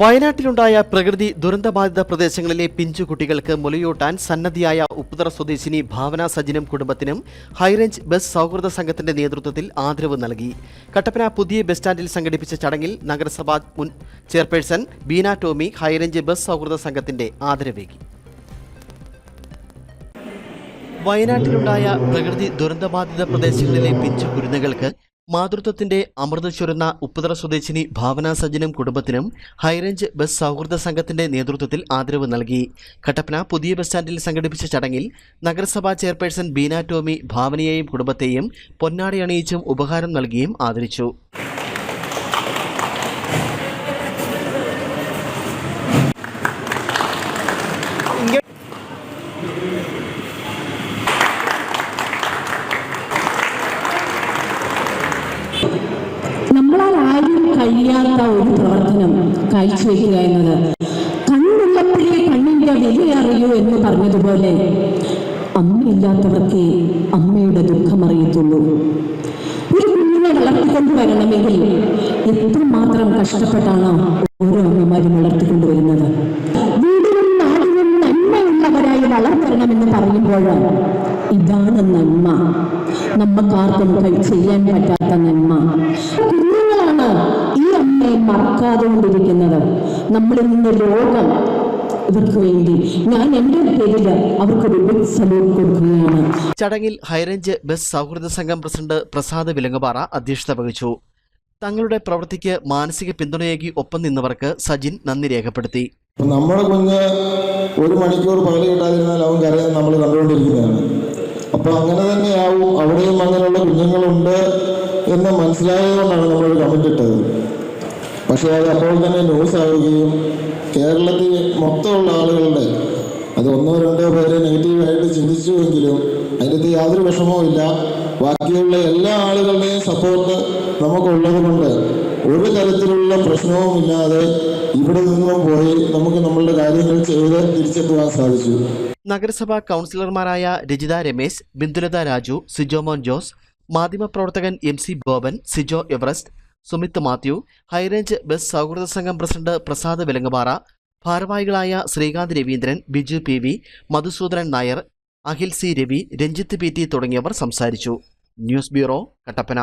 വയനാട്ടിലുണ്ടായ പ്രകൃതി ദുരന്തബാധിത പ്രദേശങ്ങളിലെ പിഞ്ചു കുട്ടികൾക്ക് മുലയൂട്ടാൻ സന്നദ്ധിയായ ഉപ്പുതറ സ്വദേശിനി ഭാവന സജിനും കുടുംബത്തിനും ഹൈറേഞ്ച് ബസ് സൗഹൃദ സംഘത്തിന്റെ നേതൃത്വത്തിൽ ആദരവ് നൽകി. കട്ടപ്പന പുതിയ ബസ് സ്റ്റാൻഡിൽ സംഘടിപ്പിച്ച ചടങ്ങിൽ നഗരസഭാ മുൻ chairperson Beena Tomy high range bus സൗഹൃദ സംഘത്തിന്റെ ആദരവേകി. വയനാട്ടിലുണ്ടായ പ്രകൃതി ദുരന്തബാധിത പ്രദേശങ്ങളിലെ പിഞ്ചു കുരുന്നുകൾക്ക് മാതൃത്വത്തിന്റെ അമൃത ചുരുന്ന ഉപ്പുതറ സ്വദേശിനി ഭാവന സജ്ജനും കുടുംബത്തിനും ഹൈറേഞ്ച് ബസ് സൗഹൃദ സംഘത്തിന്റെ നേതൃത്വത്തിൽ ആദരവ് നൽകി. കട്ടപ്പന പുതിയ ബസ് സ്റ്റാൻഡിൽ സംഘടിപ്പിച്ച ചടങ്ങിൽ നഗരസഭാ ചെയർപേഴ്സൺ ബീന ടോമി ഭാവനയെയും കുടുംബത്തെയും പൊന്നാടി അണിയിച്ചും ഉപഹാരം നൽകിയും ആദരിച്ചു. കാഴ്ചവെക്കുക എന്നത്. കണ്ണുള്ളപ്പോഴേ കണ്ണിന്റെ വില അറിയൂ എന്ന് പറഞ്ഞതുപോലെ അമ്മയില്ലാത്തവർക്കേ അമ്മയുടെ ദുഃഖം അറിയത്തുള്ളൂ. ഒരു കുഞ്ഞിനെ വളർത്തിക്കൊണ്ടുവരണമെങ്കിൽ എത്രമാത്രം കഷ്ടപ്പെട്ടാണ് ഓരോ അമ്മമാരും വളർത്തിക്കൊണ്ടുവരുന്നത് വീടിനും നാടിനും നന്മയുള്ളവരായി വളർത്തണമെന്ന് പറയുമ്പോൾ ഇതാണ് നന്മ. നമുക്കാർക്കും കൈ ചെയ്യാൻ പറ്റാത്ത നന്മ. കുഞ്ഞുങ്ങളാണ് ഈ അമ്മയെ മറക്കാതെ കൊണ്ടിരിക്കുന്നത്. നമ്മളിൽ നിന്ന് ലോകം ഇവർക്ക് വേണ്ടി. ഞാൻ എന്റെ പേരിൽ അവർക്കൊരു ബിഗ് സല്യൂട്ട് കൊടുക്കുകയാണ്. ചടങ്ങിൽ ഹൈറേഞ്ച് ബസ് സൗഹൃദ സംഘം പ്രസിഡന്റ് പ്രസാദ് വിലങ്ങുപാറ അധ്യക്ഷത വഹിച്ചു. തങ്ങളുടെ പ്രവൃത്തിക്ക് മാനസിക പിന്തുണയേകി ഒപ്പം നിന്നവർക്ക് സജിൻ നന്ദി രേഖപ്പെടുത്തി. നമ്മുടെ കുഞ്ഞ് ഒരു മണിക്കൂർ പകൽ കിട്ടാതിരുന്നാൽ അവൻ കരയാൻ നമ്മൾ കണ്ടുകൊണ്ടിരിക്കുന്നതാണ്. അപ്പൊ അങ്ങനെ തന്നെയാവും. അവിടെയും അങ്ങനെയുള്ള കുഞ്ഞുങ്ങളുണ്ട്. എന്ന് മനസ്സിലായതുകൊണ്ടാണ് നമ്മൾ കമന്റ് ഇട്ടത്. പക്ഷേ അത് അപ്പോൾ തന്നെ ന്യൂസ് ആവുകയും കേരളത്തിൽ മൊത്തമുള്ള ആളുകളുടെ അത് ഒന്നോ രണ്ടോ പേരെ നെഗറ്റീവായിട്ട് ചിന്തിച്ചുവെങ്കിലും അതിനകത്ത് യാതൊരു വിഷമവും ഇല്ല. ബാക്കിയുള്ള എല്ലാ ആളുകളുടെയും സപ്പോർട്ട് നമുക്കുള്ളത് കൊണ്ട് ഒരു തരത്തിലുള്ള പ്രശ്നവും ഇല്ലാതെ ഇവിടെ നിന്നും പോയി നമുക്ക് നമ്മളുടെ കാര്യങ്ങൾ ചെയ്ത് തിരിച്ചെത്തുവാൻ സാധിച്ചു. നഗരസഭാ കൗൺസിലർമാരായ രജിത രമേശ് ബിന്ദുലത രാജു സിജോമോൻ ജോസ് മാധ്യമപ്രവർത്തകൻ M C Boban Sijo Everest Sumith Mathew high range bus സൗഹൃദ സംഘം പ്രസിഡന്റ് പ്രസാദ് വെലങ്ങപാറ ഭാരവാഹികളായ Sreekanth Raveendran Biju P V Madhusoodanan Nair Akhil C Ravi Ranjith P T തുടങ്ങിയവർ സംസാരിച്ചു. News bureau Kattappana.